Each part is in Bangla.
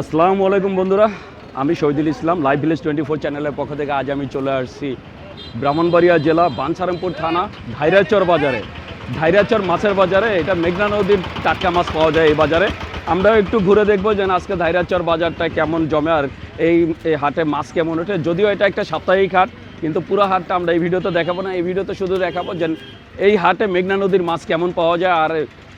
আসসালামু আলাইকুম বন্ধুরা, আমি Shahidul Islam live village twenty four চ্যানেলের পক্ষ থেকে আজ আমি চলে আসছি ব্রাহ্মণবাড়িয়া জেলা বানসারামপুর থানা, ধাইরাচর বাজারে। ধাইরাচর মাছের বাজারে, এটা মেঘনা নদীর টাটকা মাছ পাওয়া যায় এই বাজারে। আমরা একটু ঘুরে দেখব যে আজকে ধাইরাচর বাজারটা কেমন জমে আর এই এই হাটে মাছ কেমন ওঠে। যদিও এটা একটা সাপ্তাহিক হাট কিন্তু পুরো হাটটা আমরা এই ভিডিওতে দেখাবো না, এই ভিডিওতে শুধু দেখাবো যে এই হাটে মেঘনা নদীর মাছ কেমন পাওয়া যায় আর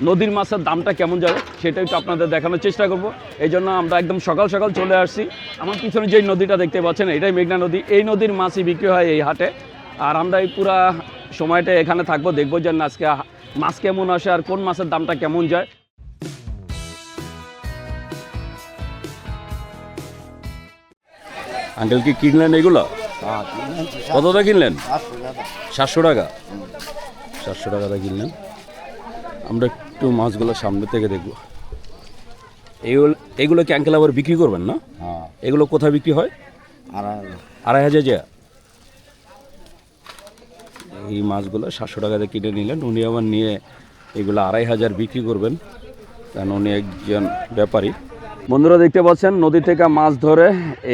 নদীর মাছের দামটা কেমন যাবে সেটা একটু আপনাদের দেখানোর চেষ্টা করব। এই জন্য আমরা একদম সকাল সকাল চলে আসছি। আমার পিছনে যেই নদীটা দেখতে পাচ্ছেন, এটাই মেঘনা নদী। এই নদীর মাছই বিক্রি হয় এই হাটে। আর আমরা এই পুরা সময়টা এখানে থাকব, দেখব যে আজকে মাছ কেমন আসে আর কোন মাছের দামটা কেমন যায়। আঙ্কেল কি কিনলেন এগুলো? কতটা কিনলেন? সাতশো টাকা? সাতশো টাকাটা কিনলেন। আমরা একটু মাছগুলো সামনে থেকে দেখব। এগুলো এগুলো কি আঙ্কেল আবার বিক্রি করবেন না? হ্যাঁ। এগুলো কোথায় বিক্রি হয়? আড়াই হাজার। যা? এই মাছগুলো সাতশো টাকাতে কিনে নিলেন। উনি আবার নিয়ে এগুলো আড়াই হাজার বিক্রি করবেন। কারণ উনি একজন ব্যাপারী। বন্ধুরা দেখতে পাচ্ছেন নদী থেকে মাছ ধরে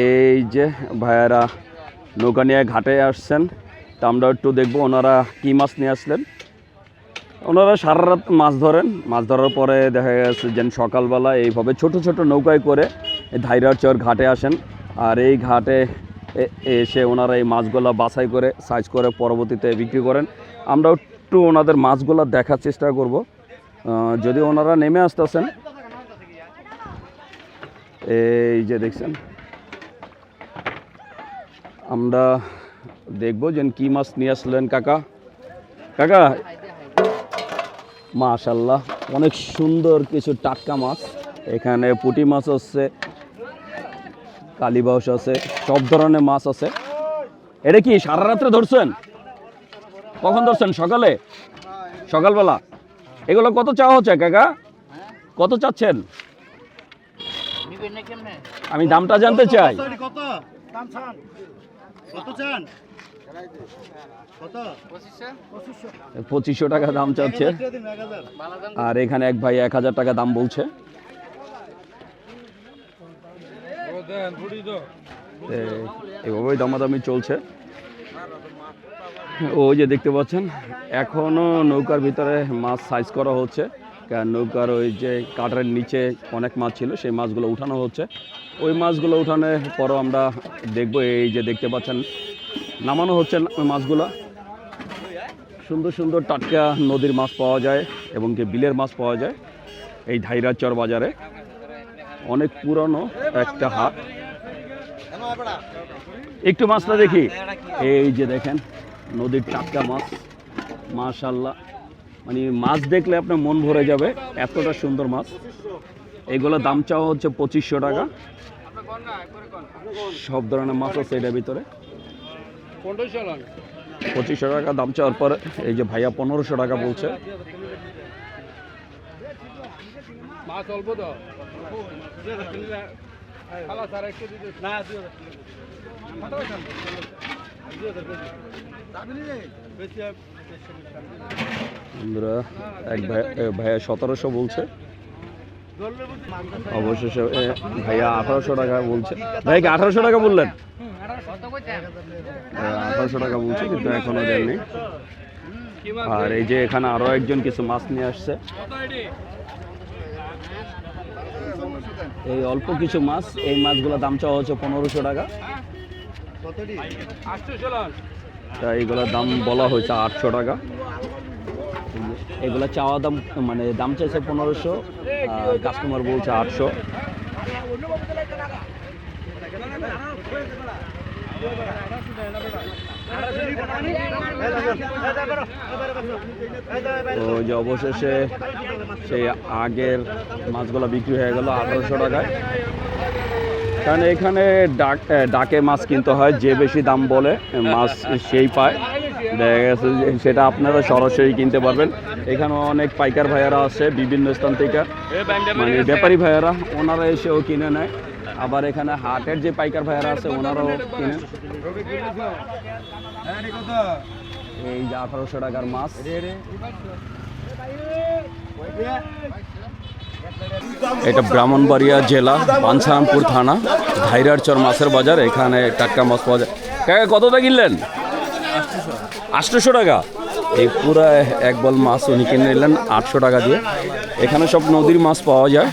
এই যে ভাইয়ারা নৌকা নিয়ে ঘাটে আসছেন। তা আমরা একটু দেখব ওনারা কী মাছ নিয়ে আসলেন। ওনারা সারা রাত মাছ ধরেন। মাছ ধরার পরে দেখা গেছে যেন সকালবেলা এইভাবে ছোট ছোট নৌকায় করে ধাইরার চর ঘাটে আসেন। আর এই ঘাটে এসে ওনারা এই মাছগুলা বাছাই করে, সাইজ করে পরবর্তীতে বিক্রি করেন। আমরা একটু ওনাদের মাছগুলা দেখার চেষ্টা করব। যদি ওনারা নেমে আসতেছেন, এই যে দেখছেন আমরা দেখব যে কি মাছ নিয়ে আসলেন কাকা। কাকা মাশাল্লাহ অনেক সুন্দর কিছু টাটকা মাছ। এখানে পুঁটি মাছ আছে কালীবাউস আছে সব ধরনের মাছ আছে। এটা কি সারা রাত্রে ধরছেন? কখন ধরছেন? সকালে? সকালবেলা? এগুলো কত চাওয়া হচ্ছে কাকা? কত চাচ্ছেন? আমি দামটা জানতে চাই। কত চান? পঁচিশশো। টাকা দাম চাচ্ছে। আর এখানে এক ভাই এক হাজার টাকা দাম বলছে। এভাবেই দামাদামি চলছে। ওই যে দেখতে পাচ্ছেন এখনও নৌকার ভিতরে মাছ সাইজ করা হচ্ছে। নৌকার ওই যে কাঠের নিচে অনেক মাছ ছিল, সেই মাছগুলো উঠানো হচ্ছে। ওই মাছগুলো উঠানোর পরও আমরা দেখব, এই যে দেখতে পাচ্ছেন, নামানো হচ্ছে ওই মাছগুলো। সুন্দর সুন্দর টাটকা নদীর মাছ পাওয়া যায় এবং কি বিলের মাছ পাওয়া যায় এই ধাইরাচর বাজারে। অনেক পুরনো একটা হাট। একটু মাছটা দেখি। এই যে দেখেন, নদীর টাটকা মাছ মাশাল্লাহ মানে মাছ দেখলে আপনার মন ভরে যাবে। এতটা সুন্দর মাছ। এগুলো দাম চাওয়া হচ্ছে পঁচিশশো টাকা। সব ধরনের মাছ আছে এটার ভিতরে। পঁচিশশো টাকা দাম চাওয়ার পরে এই যে ভাইয়া পনেরোশো টাকা বলছে। মাছ অল্প তো। না এক ভাই ভাইয়া সতেরোশো বলছে। অবশেষে ভাইয়া আঠারোশো টাকা বলছে। ভাই, কি আঠারোশো টাকা বললেন? আঠারোশো টাকা বলছে, কিন্তু এখনও দেননি। আর এই যে এখানে আরও একজন কিছু মাছ নিয়ে আসছে। এই অল্প কিছু মাছ, এই মাছগুলো দাম চাওয়া হচ্ছে পনেরোশো টাকা। তা এইগুলোর দাম বলা হয়েছে আটশো টাকা। এগুলো চাওয়া দাম মানে দাম চাইছে পনেরোশো কাস্টমার বলছে আটশো। তো যে অবশেষে সেই আগের মাছগুলো বিক্রি হয়ে গেল আঠারোশো টাকায়। কারণ এখানে ডাক ডাকে মাছ কিনতে হয়, যে বেশি দাম বলে মাছ সেই পায়। দেখা গেছে সেটা আপনারা সরাসরি কিনতে পারবেন। এখানে অনেক পাইকার ভাইয়ারা আছে, বিভিন্ন স্থান থেকে। মানে ব্যাপারী ভাইয়ারা, ওনারা এসেও কিনে নেয়। আবার এখানে হাটের যে পাইকার ভাইয়ারা আছে, ওনারাও কিনে এই যে আঠারোশো টাকার মাছ। এটা ব্রাহ্মণবাড়িয়া জেলা বাঞ্ছারামপুর থানা ধাইরারচর মাছের বাজার, এখানে টাটকা মাছ পাওয়া যায়। কাকা কতটা কিনলেন? আটশোশো টাকা। এই পুরা এক বল মাছ উনি কিনে নিলেন আটশো টাকা দিয়ে। এখানে সব নদীর মাছ পাওয়া যায়।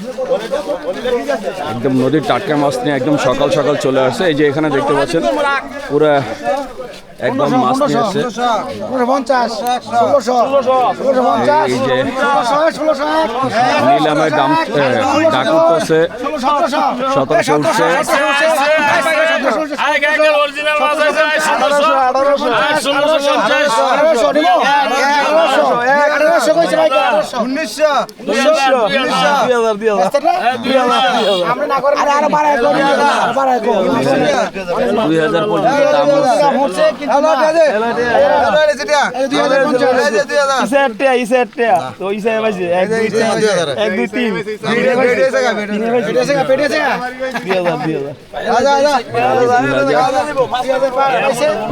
একদম নদীর টাটকা মাছ নিয়ে একদম সকাল সকাল চলে আসছে এই যে এখানে দেখতে পাচ্ছেন, পুরা একদম মাছ নিয়ে আসছে। নিলামে দাম ডাক উঠতেছে। সতেরোশো উঠছে। দাম উঠছে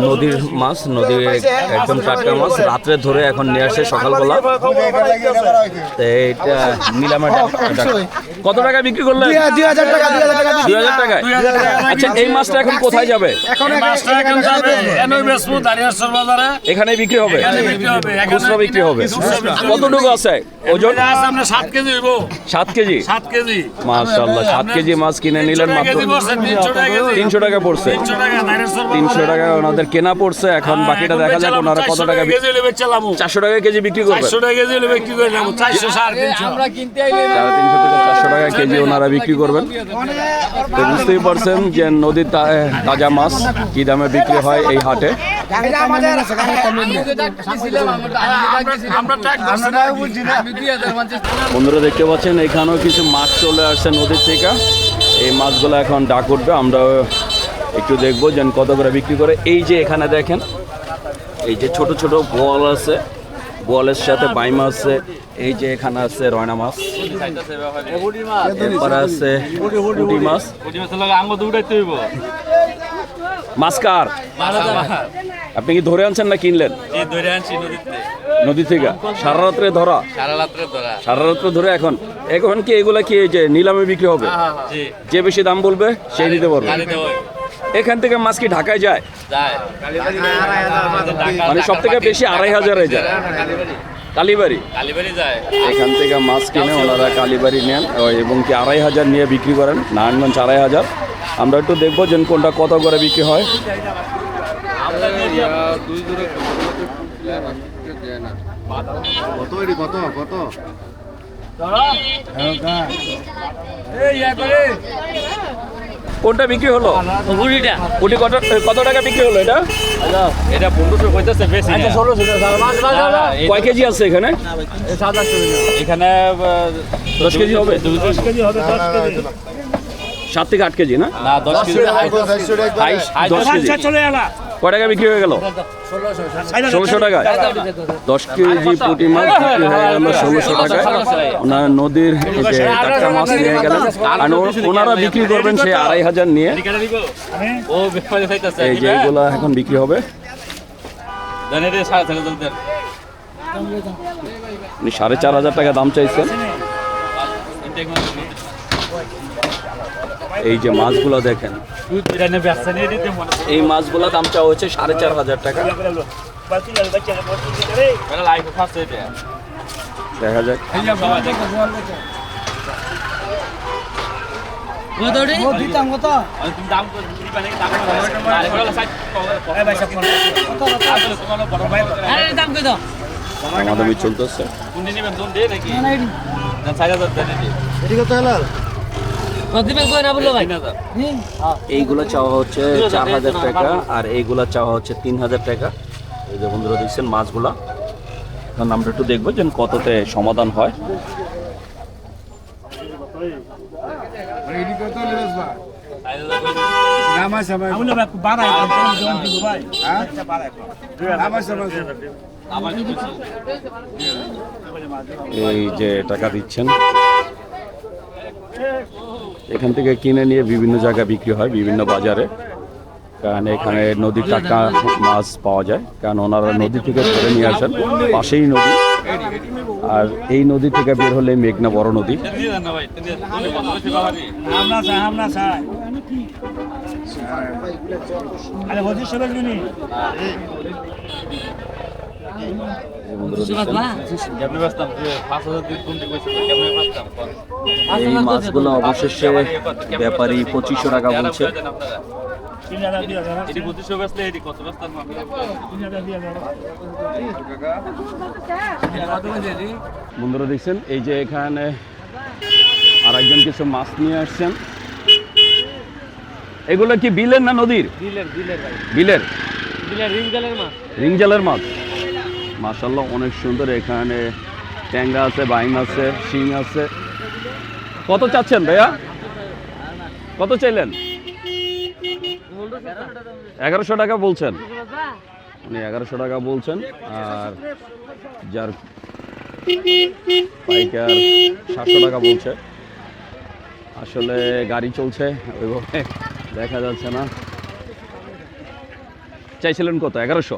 নদীর মাছ নদীর একদম টাটকা মাছ রাত্রে ধরে এখন নিয়ে আসে সকালবেলা এইটা কত টাকা বিক্রি করলেন? দুই হাজার টাকা দুই হাজার টাকা। টাকায়? আচ্ছা এই মাছটা এখন কোথায় যাবে? এখানে বিক্রি হবে? খুচরা বিক্রি হবে। কতটুকু আছে? ওজন? সাত কেজি সাত কেজি? সাত কেজি। মাশাল্লাহ সাত কেজি মাছ কিনে নিলেন মাত্র। তিনশো টাকা পড়ছে। তিনশো টাকা ওনাদের কেনা পড়ছে এখন বাকিটা দেখা যাক ওনারা কত টাকা চারশো টাকা কেজি বিক্রি করবে। চারশো টাকা কেজি হলে বিক্রি করলাম চারশো সাড়ে তিনশো। সাড়ে তিনশো থেকে চারশো টাকা কেজি ওনারা বিক্রি করবেন। তো বুঝতেই পারছেন যে নদীর তা- তাজা মাছ কি দামে বিক্রি হয় এই হাটে? বন্ধুরা দেখতে পাচ্ছেন এখানেও কিছু মাছ চলে আসছে নদীর থেকে। এই মাছগুলো এখন ডাক উঠবে আমরা একটু দেখব যে কত করে বিক্রি করে। এই যে এখানে দেখেন এই যে ছোট ছোট বল আছে। বলের সাথে বাই মাছ আছে এই যে এখানে আছে রয়না মাছ। এরপরে আছে পুঁটি মাছ। মাছ কার? আপনি কি ধরে আনছেন না কিনলেন? নদী থেকে। সারা রাত্রে ধরা? সারা রাত্রে ধরে এখন। এখন কি এগুলা কি এই যে নিলামে বিক্রি হবে? যে বেশি দাম বলবে সেই নিতে পারবে। এখান থেকে মাছ কি ঢাকায় যায় মানে সব থেকে বেশি আড়াই হাজারে যায় কালীবাড়ি এখান থেকে মাছ কিনে ওনারা কালীবাড়ি নেন এবং কি আড়াই হাজার নিয়ে বিক্রি করেন নারায়ণগঞ্জ আড়াই হাজার আমরা একটু দেখব যে কোনটা কত করে বিক্রি হয় কত কত কত কোনটা বিক্রি হলো? কোটি কত কত টাকা বিক্রি হলো এটা? এটা পনেরোশো পঁয়তাশে বেশি না। কয় কেজি আছে এখানে? এখানে দশ কেজি হবে। দশ কেজি হবে সাত থেকে আট কেজি না? না দশ কেজি চলে দশ কেজি। কয় টাকা বিক্রি হয়ে গেল? ষোলোশো টাকা দশ কেজি পুঁটি মাছ বিক্রি হয়ে গেল ষোলোশো টাকায়। ওনার নদীর যে টাটকা মাছ নিয়ে গেলেন আর ওনারা বিক্রি করবেন সেই আড়াই হাজার নিয়ে। এই যে এইগুলা এখন বিক্রি হবে। উনি সাড়ে চার হাজার টাকা দাম চাইছেন। এই যে মাছগুলো দেখেন। এই মাছগুলো দাম চাওয়া হচ্ছে সাড়ে চার হাজার টাকা। দেখা যাক। দামাদামি চলতেছে। কোন দিন নেবেন দোন দে নাকি দেন সাইজ হাজার দেন এটি এটি কত হেলাল হাজার এইগুলো চাওয়া হচ্ছে চার হাজার টাকা আর এইগুলা চাওয়া হচ্ছে তিন হাজার টাকা। এই যে বন্ধুরা দেখছেন মাছগুলা। আমরা একটু দেখব যে কততে সমাধান হয়। এই যে টাকা দিচ্ছেন। এখান থেকে কিনে নিয়ে বিভিন্ন জায়গায় বিক্রি হয়, বিভিন্ন বাজারে। কারণ এখানে নদীর টাটকা মাছ পাওয়া যায়। কারণ ওনারা নদী থেকে ধরে নিয়ে আসেন, পাশেই নদী। আর এই নদী থেকে বের হলে মেঘনা বড় নদী। আরে এই মাছগুলো অবশেষে ব্যাপারী পঁচিশশো টাকা বলছে। বন্ধুরা দেখছেন এই যে এখানে আর একজন কিছু মাছ নিয়ে আসছেন। এগুলো কি বিলের না নদীর? বিলের বিলের ভাই। বিলের? বিলের মাছ। রিংজালের মাছ। মাশাল্লাহ অনেক সুন্দর। এখানে ট্যাংরা আছে, বাইম আছে, শিং আছে। কত চাচ্ছেন ভাইয়া? কত চাইলেন? এগারোশো টাকা বলছেন। উনি এগারোশো টাকা বলছেন, আর যার পাইকার সাতশো টাকা বলছে। আসলে গাড়ি চলছে, ওইভাবে দেখা যাচ্ছে না। চাইছিলেন কত? এগারোশো?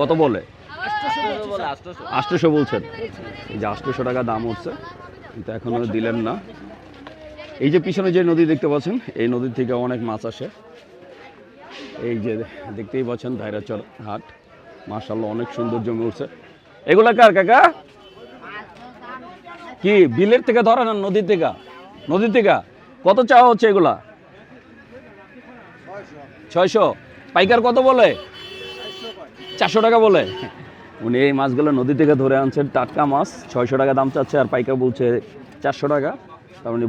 কত বলে? আটশোশো বলছেন। এই যে আটশোশো টাকা দাম হচ্ছে কিন্তু এখনও দিলেন না। এই যে পিছনে যে নদী দেখতে পাচ্ছেন, এই নদী থেকে অনেক মাছ আসে। এই যে দেখতেই পাচ্ছেন ধাইরাচর হাট। মার্শাল্লাহ অনেক সুন্দর জমে উঠছে। এগুলা কার কাকা? কি, বিলের থেকে ধরা না নদীর থেকে? নদীর থেকে? কত চাওয়া হচ্ছে এগুলা? ছয়শো। পাইকার কত বলে? চারশো টাকা বলে। উনি এই মাছগুলো নদী থেকে ধরে আনছেন, টাটকা মাছ, ছয়শো টাকা দাম চাচ্ছে আর পাইকার বলছে চারশো টাকা। তার মানে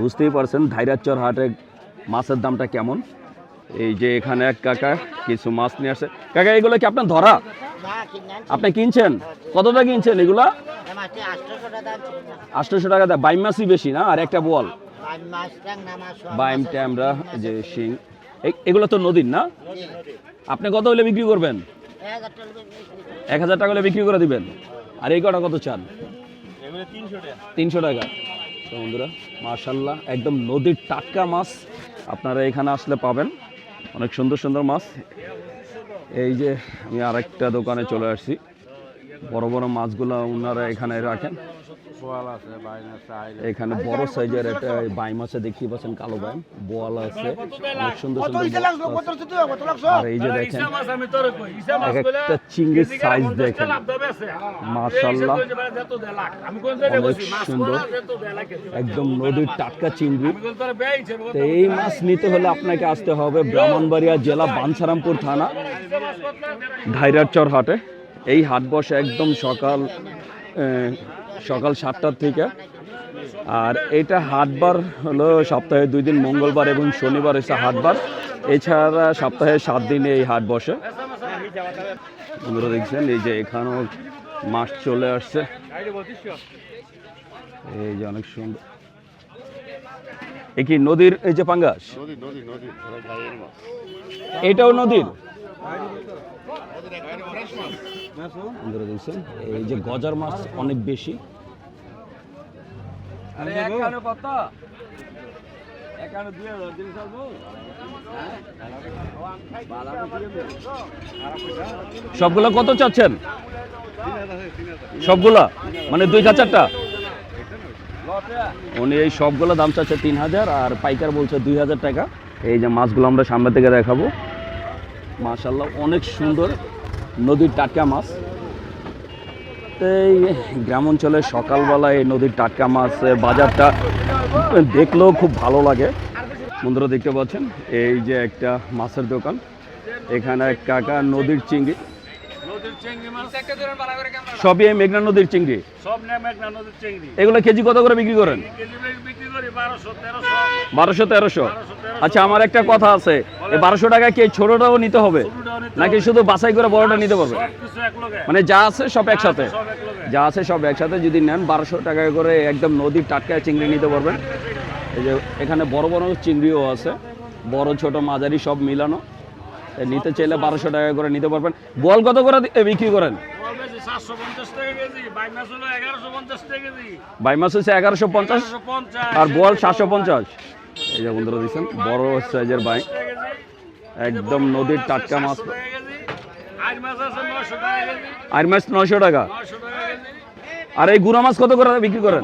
বুঝতেই পারছেন ধাইরাচর হাটে মাছের দামটা কেমন। এই যে এখানে এক কাকা কিছু মাছ নিয়ে আসে। কাকা, এগুলো কি আপনার ধরা? আপনি কিনছেন? কতটা কিনছেন এগুলা? আটশোশো টাকা দেয় বাইম মাছই বেশি না? আর একটা বল বাইম ট্যামরা যে শিং। এগুলো তো নদীর না? আপনি কত হলে বিক্রি করবেন? এক হাজার টাকা হলে বিক্রি করে দিবেন। আর এই কটা কত চান? তিনশো টাকা। তো বন্ধুরা মার্শাল্লাহ একদম নদীর টাটকা মাছ আপনারা এখানে আসলে পাবেন। অনেক সুন্দর সুন্দর মাছ। এই যে আমি আরেকটা দোকানে চলে আসছি। বড় বড় মাছগুলো ওনারা এখানে রাখেন। এখানে বড় সাইজের একটা বাইম আছে দেখতে পাচ্ছেন কালো বাইম বোয়াল আছে। অনেক সুন্দর সুন্দর আর এই যে দেখেন আমি তোর কই ইসা মাছ এক একটা চিংড়ির সাইজ দেখেন। মাশাল্লাহ আমি কোন অনেক সুন্দর। একদম নদীর টাটকা চিংড়ি। তো এই মাছ নিতে হলে আপনাকে আসতে হবে ব্রাহ্মণবাড়িয়া জেলা বাঞ্ছারামপুর থানা ধাইরারচর হাটে এই হাট বসে একদম সকাল সকাল সাতটার থেকে। আর এটা হাটবার হলো সপ্তাহে দুই দিন মঙ্গলবার এবং শনিবার এসে হাটবার। এছাড়া সপ্তাহে সাত দিনে এই হাট বসে। বন্ধুরা দেখছেন এই যে এখানেও মাছ চলে আসছে। এই যে অনেক সুন্দর। এ কি নদীর এই যে পাঙ্গাস? এটাও নদীর? দেখছেন এই যে গজার মাছ অনেক বেশি। সবগুলো কত চাচ্ছেন? সবগুলা? মানে দুই হাজারটা উনি এই সবগুলো দাম চাচ্ছে তিন হাজার আর পাইকার বলছে দুই হাজার টাকা। এই যে মাছগুলো আমরা সামনে থেকে দেখাবো। মাশাল্লাহ অনেক সুন্দর নদীর টাটকা মাছ। তো এই গ্রাম অঞ্চলে সকালবেলায় এই নদীর টাটকা মাছ বাজারটা দেখলেও খুব ভালো লাগে। বন্ধুরা দেখতে পাচ্ছেন, এই যে একটা মাছের দোকান। এখানে কাকা নদীর চিংড়ি। নদীর চিংড়ি মাছ। একটা ধরে ভালো করে ক্যামেরা সবই এই মেঘনা নদীর চিংড়ি। সব নেম একটা নদীর চিংড়ি। এগুলো কেজি কত করে বিক্রি করেন? কেজি বিক্রি করি বারোশো তেরোশো। আচ্ছা আমার একটা কথা আছে। এই বারোশো টাকা কি ছোটটাও নিতে হবে? নাকি শুধু বাছাই করে বড়টা নিতে পারবে? মানে যা আছে সব একসাথে? লোকে যা আছে সব একসাথে যদি নেন বারোশো টাকা করে একদম নদীর টাটকা চিংড়ি নিতে পারবেন। এই যে এখানে বড় বড় চিংড়িও আছে। বড় ছোট মাঝারি সব মিলানো। নিতে চাইলে বারোশো টাকা করে নিতে পারবেন। বল কত করে বিক্রি করেন? বাই মাছ বাই মাছ হচ্ছে এগারোশো পঞ্চাশ আর বল সাতশো পঞ্চাশ? এই যে বন্ধুরা দিচ্ছেন বড় সাইজের টাকা একদম নদীর টাটকা মাছ। আর মাছ নয়শো টাকা আর এই গুড়া মাছ কত করে বিক্রি করেন?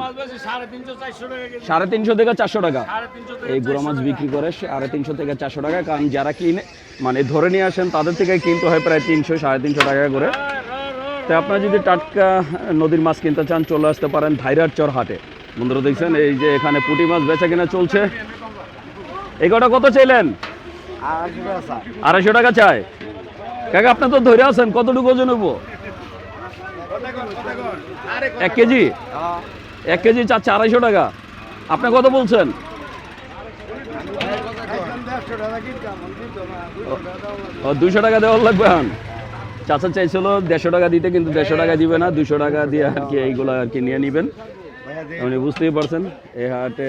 সাড়ে তিনশো থেকে চারশো টাকা। এই গুড়া মাছ বিক্রি করে সাড়ে তিনশো থেকে চারশো টাকা কারণ যারা কিনে মানে ধরে নিয়ে আসেন তাদের থেকে কিনতে হয় প্রায় তিনশো সাড়ে তিনশো টাকা করে। তো আপনারা যদি টাটকা নদীর মাছ কিনতে চান চলে আসতে পারেন ধাইরার চর হাটে বন্ধুরা দেখছেন এই যে এখানে পুঁটি মাছ বেচা কিনা চলছে। এই কটা কত চাইলেন? আড়াইশো টাকা চাই। কাকা আপনি তো ধরে আছেন কতটুকু ওজন হব? এক কেজি? এক কেজি চাচ্ছে আড়াইশো টাকা। আপনি কত বলছেন? দুশো টাকা দেওয়ার লাগবে এখন। চাচা চাইছিল দেড়শো টাকা দিতে কিন্তু দেড়শো টাকা দিবে না দুশো টাকা দিয়ে আর কি এইগুলো আর কি নিয়ে নেবেন। উনি বুঝতেই পারছেন এই হাটে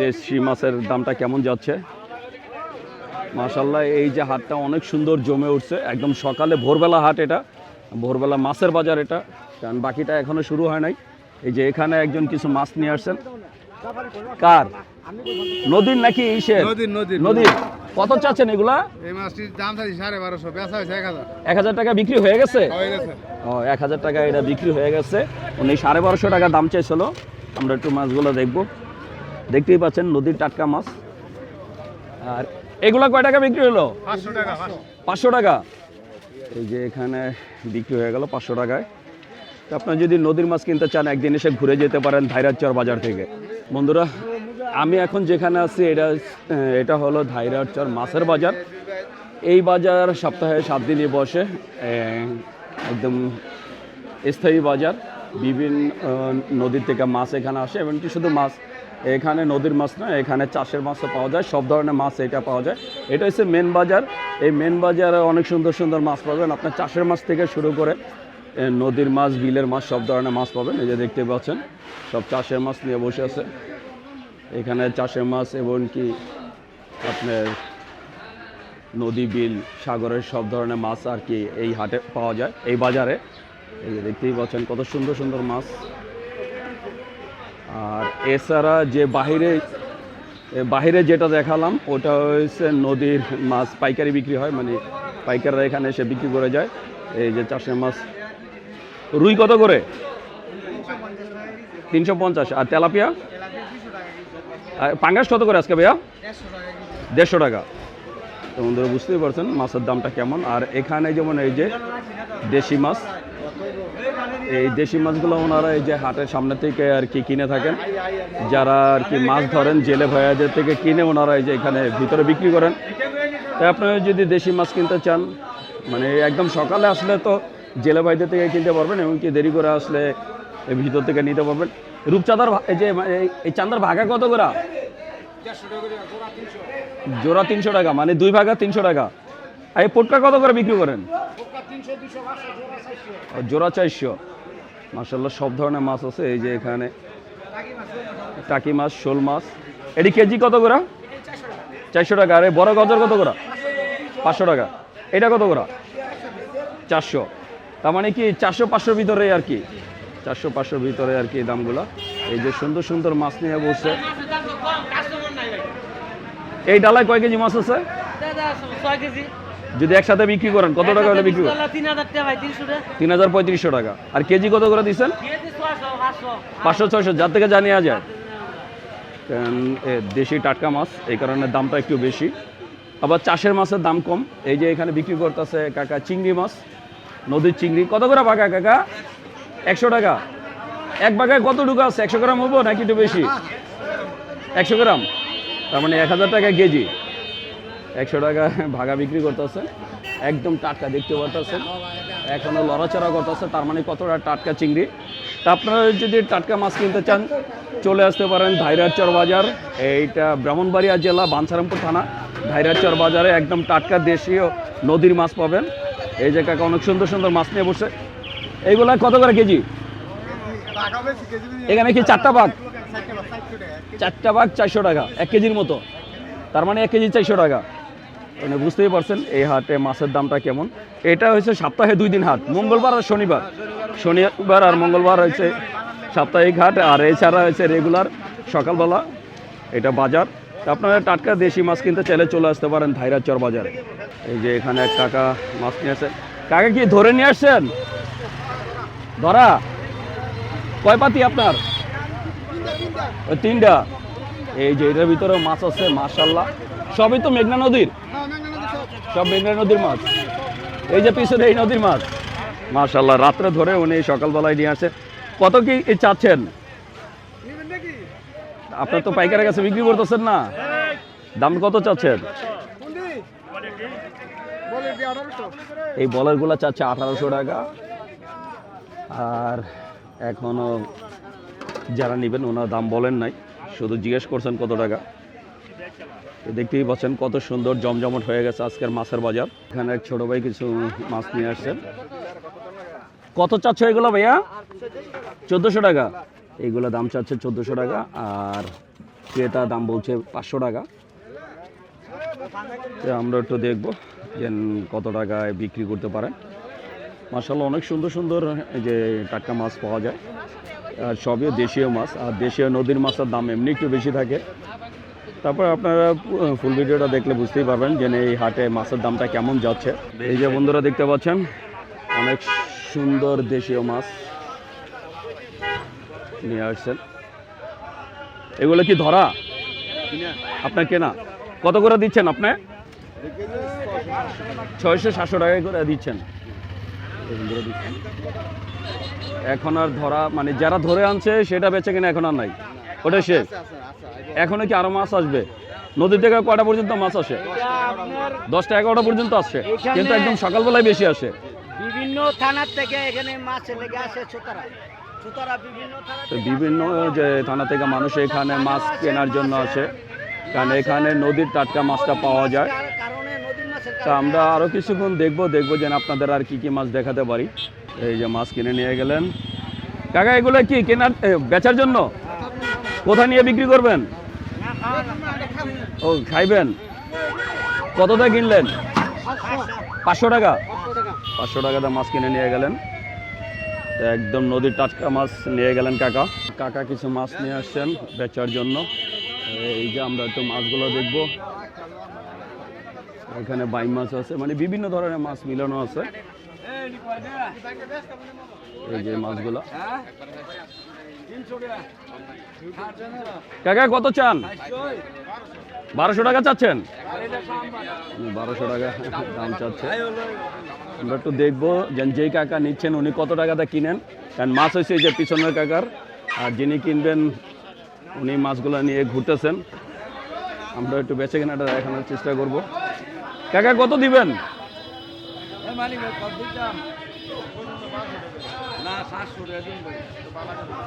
দেশি মাছের দামটা কেমন যাচ্ছে। মাশাল্লাহ এই যে হাটটা অনেক সুন্দর জমে উঠছে। একদম সকালে ভোরবেলা হাট এটা ভোরবেলা মাছের বাজার এটা। কারণ বাকিটা এখনও শুরু হয় নাই। এই যে এখানে একজন কিছু মাছ নিয়ে আসছেন। কার? নদীর নাকি ইসের? নদীর কত চাচ্ছেন এগুলা? এই মাছটির দাম চাইছি সাড়ে বারোশো বেচা হয়েছে এক হাজার। এক হাজার টাকা বিক্রি হয়ে গেছে? হয়ে ও এক হাজার টাকা এটা বিক্রি হয়ে গেছে। উনি সাড়ে বারোশো টাকা দাম চাইছিল। আমরা একটু মাছগুলো দেখব। দেখতেই পাচ্ছেন নদীর টাটকা মাছ। আর এগুলা কয় টাকা বিক্রি হলো? পাঁচশো টাকা পাঁচশো টাকা। এই যে এখানে বিক্রি হয়ে গেল পাঁচশো টাকায়। তো আপনারা যদি নদীর মাছ কিনতে চান, একদিন এসে ঘুরে যেতে পারেন ধাইরাচর বাজার থেকে। বন্ধুরা, আমি এখন যেখানে আছি, এটা এটা হলো ধাইরাচর মাছের বাজার। এই বাজার সপ্তাহে সাত দিনই বসে একদম স্থায়ী বাজার। বিভিন্ন নদীর থেকে মাছ এখানে আসে, এবং কি শুধু মাছ, এখানে নদীর মাছ নয় এখানে চাষের মাছও পাওয়া যায়, সব ধরনের মাছ এটা পাওয়া যায়। এটা হচ্ছে মেন বাজার। এই মেন বাজারে অনেক সুন্দর সুন্দর মাছ পাবেন। আপনার চাষের মাছ থেকে শুরু করে নদীর মাছ, বিলের মাছ, সব ধরনের মাছ পাবেন। এই যে দেখতে পাচ্ছেন, সব চাষের মাছ নিয়ে বসে আছে। এখানে চাষের মাছ এবং কি আপনার নদী, বিল, সাগরের সব ধরনের মাছ আর কি এই হাটে পাওয়া যায়, এই বাজারে। এই যে দেখতেই পাচ্ছেন, কত সুন্দর সুন্দর মাছ। আর এছাড়া যে বাহিরে বাহিরে যেটা দেখালাম, ওটা হচ্ছে নদীর মাছ, পাইকারি বিক্রি হয় মানে পাইকাররা এখানে এসে বিক্রি করে যায়। এই যে চাষের মাছ রুই কত করে? তিনশো পঞ্চাশ। আর তেলাপিয়া? আর পাঙ্গাস কত করে আজকে ভাইয়া? দেড়শো টাকা। তো বন্ধুরা, বুঝতেই পারছেন মাছের দামটা কেমন। আর এখানে যেমন এই যে দেশি মাছ, এই দেশি মাছগুলো ওনারা এই যে হাটের সামনে থেকে আর কি কিনে থাকেন। যারা আর কি মাছ ধরেন, জেলে ভাইয়াদের থেকে কিনে ওনারা এই যে এখানে ভিতরে বিক্রি করেন। তাই আপনারা যদি দেশি মাছ কিনতে চান মানে একদম সকালে আসলে তো জেলে ভাইদের থেকে কিনতে পারবেন এমনকি দেরি করে আসলে ভিতর থেকে নিতে পারবেন। রূপচাঁদার যে, এই- চান্দার ভাগা কত করে? জোড়া তিনশো টাকা মানে দুই ভাগা তিনশো টাকা। আর এই পোটকা কত করে বিক্রি করেন? জোড়া চারশো। মার্শাল্লাহ সব ধরনের মাছ আছে। এই যে এখানে টাকি মাছ, শোল মাছ। এটি কেজি কত করে? চারশো টাকা। আরে বড় গজর কত করে? পাঁচশো টাকা। এটা কত করে? চারশো। তার মানে কি চারশো পাঁচশোর ভিতরে আর কি? চারশো পাঁচশোর ভিতরে আর কি দামগুলো। এই যে সুন্দর সুন্দর মাছ নিয়ে বসছে। এই ডালায় কয় কেজি মাছ আছে? যদি একসাথে বিক্রি করেন, কত টাকা হলে বিক্রি তিন হাজার পঁয়ত্রিশশো টাকা। আর কেজি কত করে দিচ্ছেন? পাঁচশো, ছয়শো, যার থেকে জানিয়ে যায়। দেশি টাটকা মাছ, এই কারণে দামটা একটু বেশি। আবার চাষের মাছের দাম কম। এই যে এখানে বিক্রি করতেছে কাকা চিংড়ি মাছ। নদীর চিংড়ি। কত করে বাঘা কাকা? একশো টাকা। এক বাঘায় টুকু আছে? একশো গ্রাম হব নাকি একটু বেশি? একশো গ্রাম? তার মানে এক হাজার টাকা কেজি। একশো টাকা ভাগা বিক্রি করতেছে। একদম টাটকা দেখতে পারতেছেন এখনও লড়াচড়া করতেছে। তার মানে কতটা টাটকা চিংড়ি? তা আপনারা যদি টাটকা মাছ কিনতে চান, চলে আসতে পারেন ভাইরারচর বাজার। এইটা ব্রাহ্মণবাড়িয়া জেলা বাঞ্ছারামপুর থানা। ভাইরারচর বাজারে একদম টাটকা দেশীয় নদীর মাছ পাবেন। এই যে কাকা অনেক সুন্দর সুন্দর মাছ নিয়ে বসে। এইগুলা কত করে কেজি? এখানে কি চারটা বাঘ? চারটা বাঘ চারশো টাকা, এক কেজির মতো। তার মানে এক কেজি চারশো টাকা। মানে বুঝতেই পারছেন এই হাটে মাছের দামটা কেমন। এটা হচ্ছে সপ্তাহে দুই দিন হাট, মঙ্গলবার আর শনিবার। শনিবার আর মঙ্গলবার হচ্ছে সাপ্তাহিক হাট, আর এছাড়া হচ্ছে রেগুলার সকালবেলা। এটা বাজার। আপনারা টাটকা দেশি মাছ কিনতে চাইলে চলে আসতে পারেন ধাইরাচর বাজারে এই যে এখানে এক কাকা মাছ নিয়ে আসেন কাকা কি ধরে নিয়ে আসছেন? ধরা। কয় পাতি আপনার? তিনটা। এই যে এটার ভিতরে মাছ আছে মাশাল্লাহ সবই তো মেঘনা নদীর? সব মেঘনা নদীর মাছ। এই যে পিছনে এই নদীর মাছ। মাশাল্লাহ রাত্রে ধরে উনি সকালবেলায় নিয়ে আসে। কত কি চাচ্ছেন? আপনার তো পাইকারের কাছে বিক্রি করতেছেন না। দাম কত চাচ্ছেন? এই বলারগুলো চাচ্ছে আঠারোশো টাকা। আর এখনও যারা নেবেন ওনার দাম বলেন নাই, শুধু জিজ্ঞেস করছেন কত টাকা। দেখতেই পাচ্ছেন কত সুন্দর জমজমট হয়ে গেছে আজকের মাছের বাজার। এখানে এক ছোট ভাই কিছু মাছ নিয়ে আসছেন। কত চাচ্ছে এগুলো ভাইয়া? চোদ্দোশো টাকা। এইগুলো দাম চাচ্ছে চোদ্দোশো টাকা, আর ক্রেতা দাম বলছে পাঁচশো টাকা। আমরা একটু দেখব যে কত টাকায় বিক্রি করতে পারেন। মার্শাল্লাহ অনেক সুন্দর সুন্দর যে টাটকা মাছ পাওয়া যায়। আর সবই দেশীয় মাছ, আর দেশীয় নদীর মাছের দাম এমনি একটু বেশি থাকে। তারপর আপনারা ফুল ভিডিওটা দেখলে বুঝতেই পারবেন যে এই হাটে মাছের দামটা কেমন যাচ্ছে। এই যে বন্ধুরা দেখতে পাচ্ছেন, অনেক সুন্দর দেশীয় মাছ। নিয়ে আসছেন। এগুলো কি ধরা? আপনার কেনা? কত করে দিচ্ছেন আপনি? ছয়শো সাতশো টাকা করে দিচ্ছেন। এখন আর ধরা মানে যারা ধরে আনছে সেটা বেচে কিনা এখন আর নাই। ওটা শেষ। এখনও কি আরও মাছ আসবে? নদী থেকে কয়টা পর্যন্ত মাছ আসে? দশটা এগারোটা পর্যন্ত আসছে কিন্তু একদম সকালবেলায় বেশি আসে। বিভিন্ন থানার থেকে এখানে মাছ লেগে আসে বিভিন্ন যে থানা থেকে মানুষ এখানে মাছ কেনার জন্য আসে। কারণ এখানে নদীর টাটকা মাছটা পাওয়া যায়। তা আমরা আরও কিছুক্ষণ দেখব দেখব যেন আপনাদের আর কি কি মাছ দেখাতে পারি। এই যে মাছ কিনে নিয়ে গেলেন। কাকা এগুলো কি কেনার বেচার জন্য? কোথায় নিয়ে বিক্রি করবেন? ও খাইবেন? কতটা কিনলেন? পাঁচশো টাকা। পাঁচশো টাকাতে মাছ কিনে নিয়ে গেলেন। একদম নদীর টাটকা মাছ নিয়ে গেলেন কাকা। কাকা কিছু মাছ নিয়ে আসছেন বেচার জন্য। এই যে আমরা একটু মাছগুলো দেখব। এখানে বাই মাছ আছে মানে বিভিন্ন ধরনের মাছ মিলানো আছে। এই যে মাছগুলো। কাকা, কত চান? বারোশো টাকা চাচ্ছেন? বারোশো টাকা দাম চাচ্ছে। আমরা একটু দেখব যে যেই কাকা নিচ্ছেন উনি কত টাকাতে কিনেন। কারণ মাছ হয়েছে এই যে পিছনের কাকার আর যিনি কিনবেন উনি মাছগুলো নিয়ে ঘুরতেছেন। আমরা একটু বেছে কেনাটা দেখানোর চেষ্টা করব। কাকা কত দিবেন?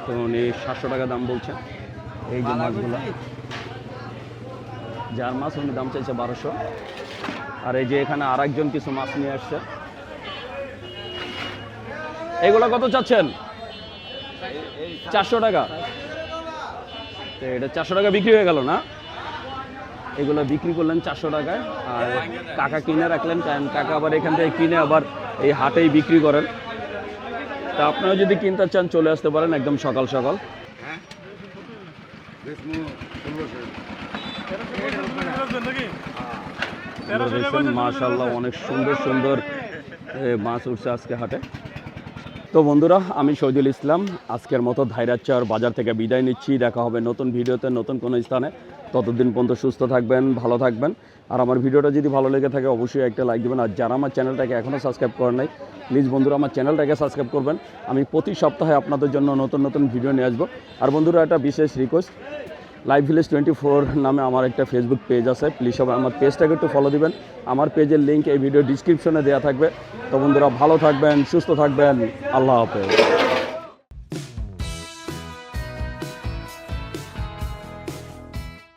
তো উনি সাতশো টাকা দাম বলছেন। এই যে মাছগুলো। যার মাছ উনি দাম চাইছে বারোশো। আর এই যে এখানে আর একজন কিছু মাছ নিয়ে আসছে। এগুলো কত চাচ্ছেন? চারশো টাকা। তো এটা চারশো টাকা বিক্রি হয়ে গেল না? এগুলো বিক্রি করলেন চারশো টাকায়। আর কাকা কিনে রাখলেন কাকা আবার এখান থেকে কিনে আবার এই হাটেই বিক্রি করেন। তা আপনারা যদি কিনতে চান, চলে আসতে পারেন একদম সকাল সকাল। মাশাল্লাহ অনেক সুন্দর সুন্দর মাছ উঠছে আজকে হাটে। তো বন্ধুরা আমি শহীদুল ইসলাম আজকের মতো ধাইরাচার বাজার থেকে বিদায় নিচ্ছি। দেখা হবে নতুন ভিডিওতে নতুন কোনো স্থানে। ততদিন পর্যন্ত সুস্থ থাকবেন ভালো থাকবেন। আর আমার ভিডিওটা যদি ভালো লেগে থাকে অবশ্যই একটা লাইক দেবেন। আর যারা আমার চ্যানেলটাকে এখনও সাবস্ক্রাইব করেন নাই প্লিজ বন্ধুরা আমার চ্যানেলটাকে সাবস্ক্রাইব করবেন। আমি প্রতি সপ্তাহে আপনাদের জন্য নতুন নতুন ভিডিও নিয়ে আসব। আর বন্ধুরা একটা বিশেষ request live village twenty four নামে আমার একটা ফেসবুক পেজ আছে। প্লিজ সবাই আমার পেজটাকে একটু ফলো দিবেন। আমার পেজের লিঙ্ক এই ভিডিও ডিসক্রিপশনে দেওয়া থাকবে। তো বন্ধুরা ভালো থাকবেন, সুস্থ থাকবেন। আল্লাহ হাফেজ।